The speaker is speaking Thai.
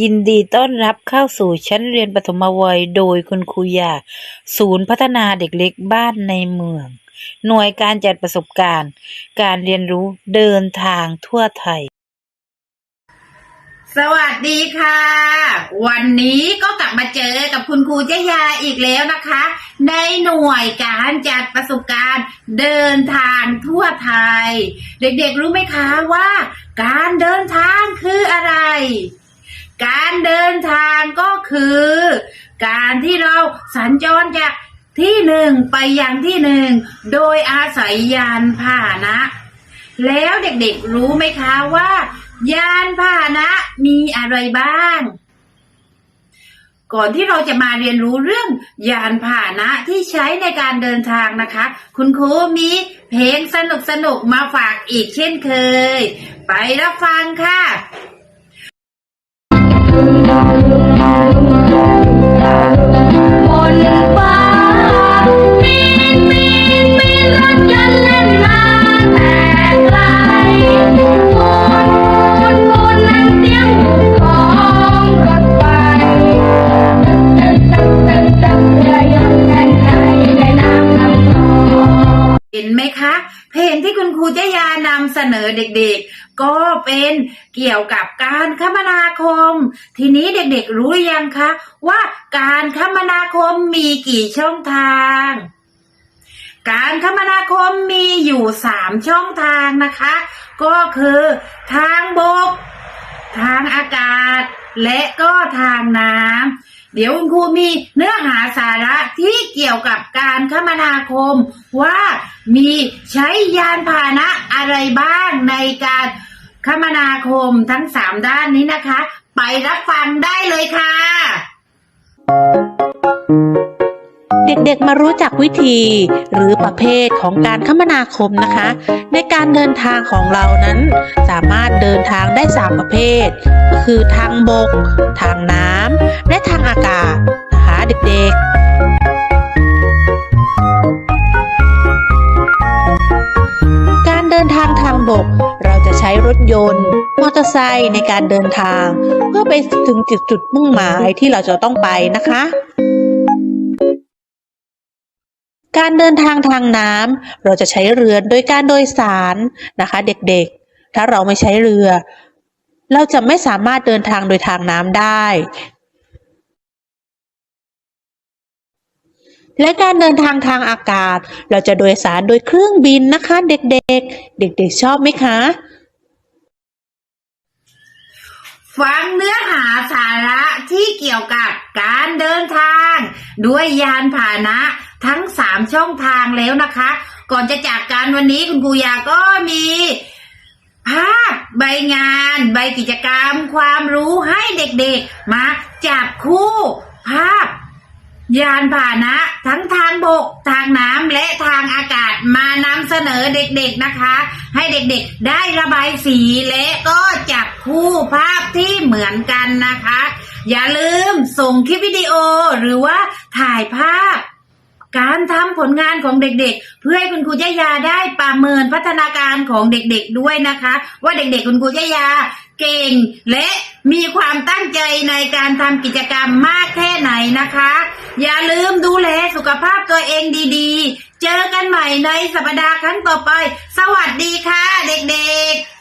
ยินดีต้อนรับเข้าสู่ชั้นเรียนประถมวัยโดยคุณครูยา ศูนย์พัฒนาเด็กเล็กบ้านในเมือง หน่วยการจัดประสบการณ์ การเรียนรู้เดินทางทั่วไทย สวัสดีค่ะ วันนี้ก็กลับมาเจอกับคุณครูเจยาอีกแล้วนะคะ ในหน่วยการจัดประสบการณ์ เดินทางทั่วไทย เด็กๆรู้ไหมคะว่า การเดินทางคืออะไร การเดินทางก็คือ การที่เราสัญจรจากที่หนึ่งไปยังที่หนึ่งโดยอาศัยยานพาหนะ แล้วเด็กๆรู้ไหมคะว่า ยานพาหนะมีอะไรบ้าง ก่อนที่เราจะมาเรียนรู้เรื่องยานพาหนะที่ใช้ในการเดินทางนะคะ คุณครูมีเพลงสนุกๆมาฝากอีกเช่นเคย ไปรับฟังค่ะ บนฟ้ามีนมีนมีรถยนต์เล่น คะ เพลงที่คุณครูเจยานำเสนอเด็กๆ ก็เป็นเกี่ยวกับการคมนาคม ทีนี้เด็กๆรู้หรือยังคะ ว่าการคมนาคมมีกี่ช่องทาง การคมนาคมมีอยู่สามช่องทางนะคะ ก็คือทางบก ทางอากาศ และก็ทางน้ำ เดี๋ยวคุณครูมีเนื้อหาสาระที่เกี่ยวกับการคมนาคม ว่ามีใช้ยานพาหนะอะไรบ้างในการคมนาคมทั้งสามด้านนี้นะคะ ไปรับฟังได้เลยค่ะ เด็กๆมารู้จักวิธีหรือประเภทของการคมนาคมนะคะ ในการเดินทางของเรานั้น สามารถเดินทางได้ 3 ประเภท ก็คือทางบก ทางน้ำและทางอากาศนะคะเด็กๆ การเดินทางทางบกเราจะใช้รถยนต์ มอเตอร์ไซค์ในการเดินทาง เพื่อไปถึงจุดจุดมุ่งหมายที่เราจะต้องไปนะคะ การเดินทางทางน้ำเราจะใช้เรือโดยการโดยสารนะคะ เด็กๆ ถ้าเราไม่ใช้เรือ เราจะไม่สามารถเดินทางโดยทางน้ำได้ และการเดินทางทางอากาศ เราจะโดยสารโดยเครื่องบินนะคะ เด็กๆ เด็กๆ ชอบไหมคะ ฟังเนื้อหาสาระที่เกี่ยวกับการเดินทาง ด้วยยานพาหนะ ทั้งสามช่องทางแล้วนะคะ ก่อนจะจากการวันนี้คุณครูยาก็มีภาพใบงาน ใบกิจกรรม ความรู้ให้เด็กๆ มาจับคู่ภาพ ยานพาหนะ ทั้งทางบก ทางน้ำและทางอากาศมานำเสนอเด็กๆนะคะ ให้เด็กๆได้ระบายสีและก็จับคู่ภาพที่เหมือนกันนะคะ อย่าลืมส่งคลิปวิดีโอหรือว่าถ่ายภาพ การทำผลงานของเด็กๆ เพื่อให้คุณครูยายาได้ประเมินพัฒนาการของเด็กๆด้วยนะคะ ว่าเด็กๆคุณครูยายาเก่ง และมีความตั้งใจในการทำกิจกรรมมากแค่ไหนนะคะ อย่าลืมดูแลสุขภาพตัวเองดีๆ เจอกันใหม่ในสัปดาห์ครั้งต่อไป สวัสดีค่ะ เด็กๆ